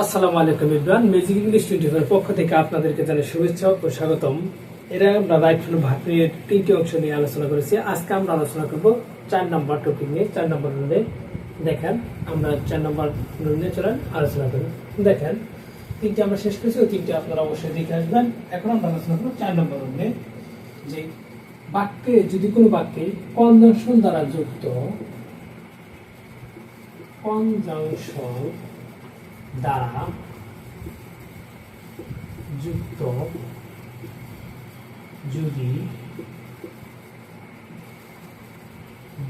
আসসালামু আলাইকুম Ibran magic English twenty পক্ষ থেকে আপনাদেরকে জানাই শুভেচ্ছা ও স্বাগতম। এরা আমরা রাইটফুল ভাটের তিনটি অংশ নিয়ে আলোচনা করেছি। আজকে আমরা আলোচনা করব চার নম্বর টপিক নিয়ে। চার নম্বর রুলে দেখেন, আমরা চার নম্বর রুল নিয়ে চলেন, আলোচনা করি। দেখেন, তিনটে আমরা শেষ করেছি, ওই তিনটে আপনারা অবশ্যই দেখে আসবেন। এখন আমরা আলোচনা করব চার নম্বর রুলে যে বাক্যে, যদি কোনো বাক্যে কনজাংশন দ্বারা যুক্ত কনজাংশন দ্বারা যুক্ত যদি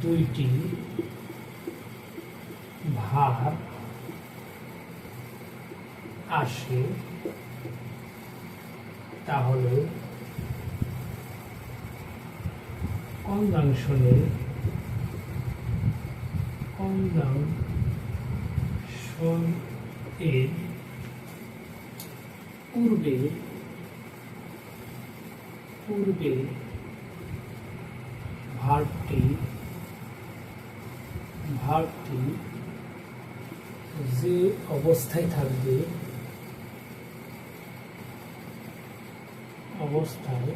দুইটি ভাব আসে তাহলে কনজাংশনে কনজাংশন এর পূর্বে পূর্বে ভারটি ভারটি যে অবস্থায় থাকবে অবস্থায়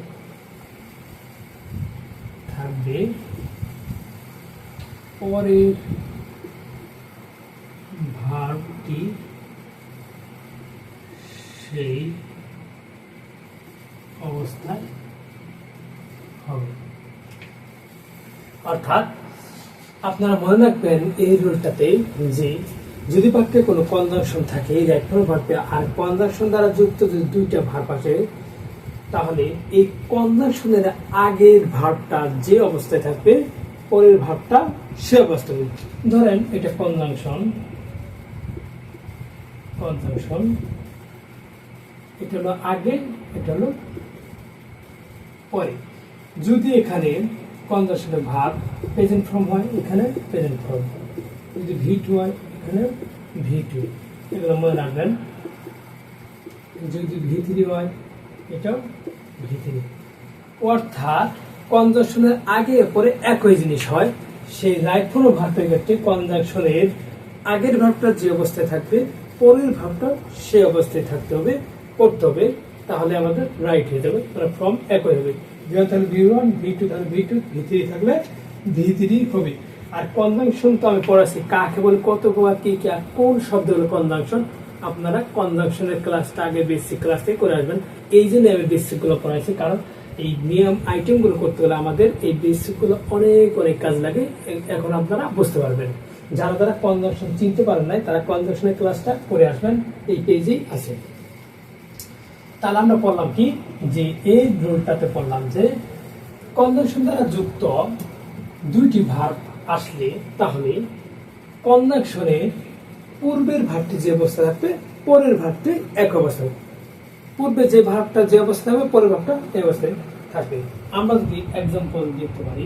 থাকবে পরের ভারটি সেই অবস্থায় হবে অর্থাৎ আপনারা মনে রাখবেন এই রুলটাতে যে যদি বাক্যে কোনো কনজাংশন থাকে, এই রাইটফল ভার্বে আর কনজাংশন দ্বারা যুক্ত যদি দুইটা ভার্ব আসে, তাহলে এই কনজাংশনের আগের ভার্বটা যে অবস্থায় থাকবে, পরের ভার্বটা সে অবস্থায়। ধরেন এটা কনজাংশন কনজাংশন এটা হলো আগে, এটা হলো পরে। যদি এখানে কনজাংশনের ভাব প্রেজেন্ট ফর্ম হয়, এখানে প্রেজেন্ট ফর্ম যদি ভি টু হয়, এখানে ভি টু এগুলো মনে রাখবেন। যদি ভি থ্রি হয়, এটাও ভি থ্রি অর্থাৎ কনজাংশনের আগে পরে একই জিনিস হয়। সেই রাইটফুল ভার্বের ক্ষেত্রে আগের ভাবটা যে অবস্থায় থাকবে, পরের ভাবটা সে অবস্থায় থাকতে হবে। করতে হবে, তাহলে আমাদের রাইট হয়ে যাবে মানে ফর্ম একই হবে যেমন তাহলে ভি ওয়ান ভি টু তাহলে ভি টু ভি থ্রি থাকলে ভি থ্রি হবে। আর কনজাংশন তো আমি পড়াচ্ছি, কাকে বলে, কত প্রকার কি কি কোন শব্দ হলো কনজাংশন আপনারা কনজাংশনের ক্লাসটা আগে বেসিক ক্লাস থেকে করে আসবেন। এই জন্য আমি বেসিকগুলো পড়াইছি, কারণ এই নিয়ম আইটেমগুলো করতে গেলে আমাদের এই বেসিকগুলো অনেক অনেক কাজ লাগে এখন আপনারা বুঝতে পারবেন। যারা তারা কনজাংশন চিনতে পারেন নাই, তারা কনজাংশনের ক্লাসটা করে আসবেন, এই পেজেই আছে। তাহলে আমরা পড়লাম কি যে এই রুলটাতে পড়লাম যে কনজাংশন দ্বারা যুক্ত দুইটি ভাব আসলে তাহলে কনজাংশনে পূর্বের ভাবটি যে অবস্থা থাকবে, পরের ভাবটি এক অবস্থা। পূর্বে যে ভাবটা যে অবস্থা হবে পরের ভাবটা এই অবস্থায় থাকবে আমরা যদি এক্সাম্পল দিতে পারি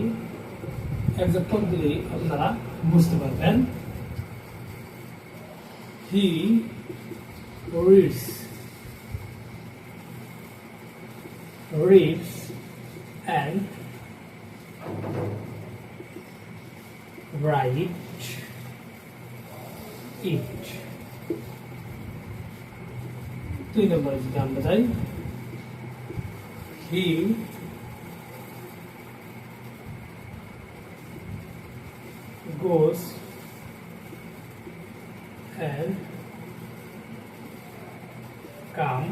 এক্সাম্পল দিলে আপনারা বুঝতে পারবেন হি reads reads and write it দুই নম্বরে যদি আমরা যাই হি goes and come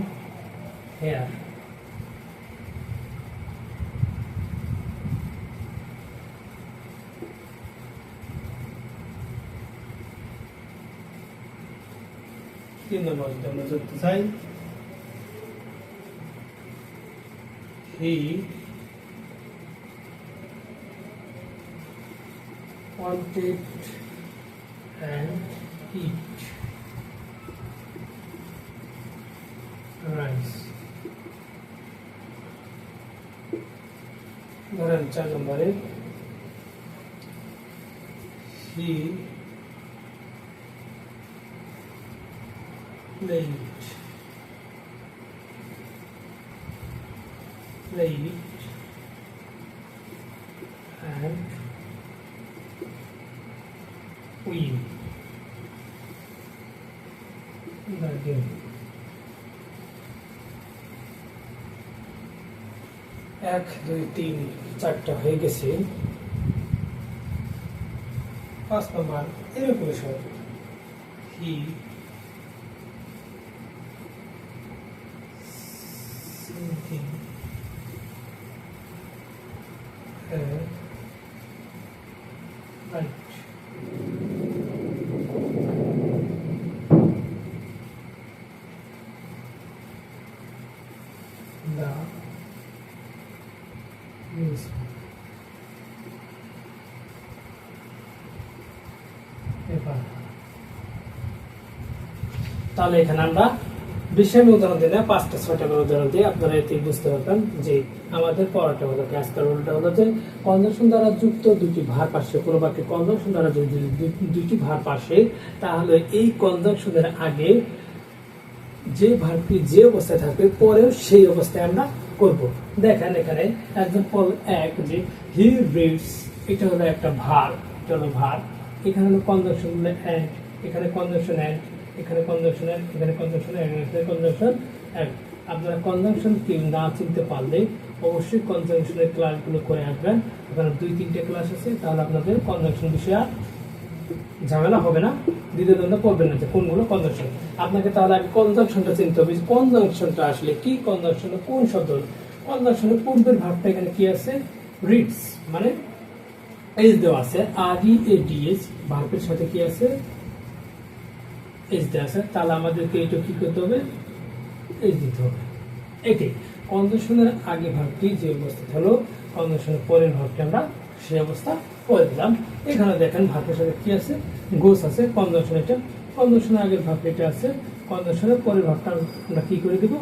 here তিন নম্বর যদি আমরা ধরতে চাই। হি wanted and ধরেন চার নম্বরে হি played played and win Again. এক, দুই, তিন, চারটা হয়ে গেছে। পাঁচ নাম্বার, এরকম সব। হি thinking her right the news তাহলে এখানে আমরা বেশি আমি উদাহরণ দিই পাঁচটা, ছয়টা করে উদাহরণ দিয়ে আপনারা এতে বুঝতে পারবেন যে আমাদের পড়াটা হলো কি আজকের হলো যে কনজাংশন দ্বারা যুক্ত দুটি ভার পাশে কোনো বাক্যে কনজাংশন দ্বারা যদি দু- দুইটি ভার পাশে তাহলে এই কনজাংশনের আগে যে ভারটি যে অবস্থায় থাকবে, পরেও সেই অবস্থায় আমরা করব। দেখেন এখানে এক্সাম্পল এক যে হি রিডস এটা হলো একটা ভার, এটা হলো ভার, এখানে হলো কনজাংশন অ্যান্ড এখানে কনজাংশন অ্যান্ড এখানে কনজাংশন অ্যান্ড এখানে কনজাংশন অ্যান্ড এখানে কনজাংশন অ্যান্ড আপনারা কনজাংশন কি না চিনতে পারলে অবশ্যই কনজাংশনের ক্লাসগুলো করে আসবেন। ওখানে দুই, তিনটে ক্লাস আছে, তাহলে আপনাদের কনজাংশন বিষয়ে আর ঝামেলা হবে না। দ্বিতীয় দ্বন্দ্ব পড়বেন না যে কোনগুলো কনজাংশন আপনাকে তাহলে আগে কনজাংশনটা চিনতে হবে কনজাংশনটা আসলে কি কনজাংশন কোন শব্দ? কনজাংশনের পূর্বের ভাবটা এখানে কি আছে? রিডস মানে এস দেওয়া আছে। আর ই এ ডি এস ভার্বের সাথে কি আছে? এস দেওয়া আছে তাহলে আমাদেরকে এটা কী করতে হবে? এস দিতে হবে। এটি অন্বেষণের আগে ভাগটি যে অবস্থা হলো অন্বেষণের পরের ভাবটি আমরা সেই অবস্থা করে দিলাম। এখানে দেখেন ভাগের সাথে কী আছে? গোস আছে কনজাংশন এটা। কনজাংশনের আগের ভাগ এটা আছে কনজাংশনের পরের ভাগটা আমরা কী করে দিব?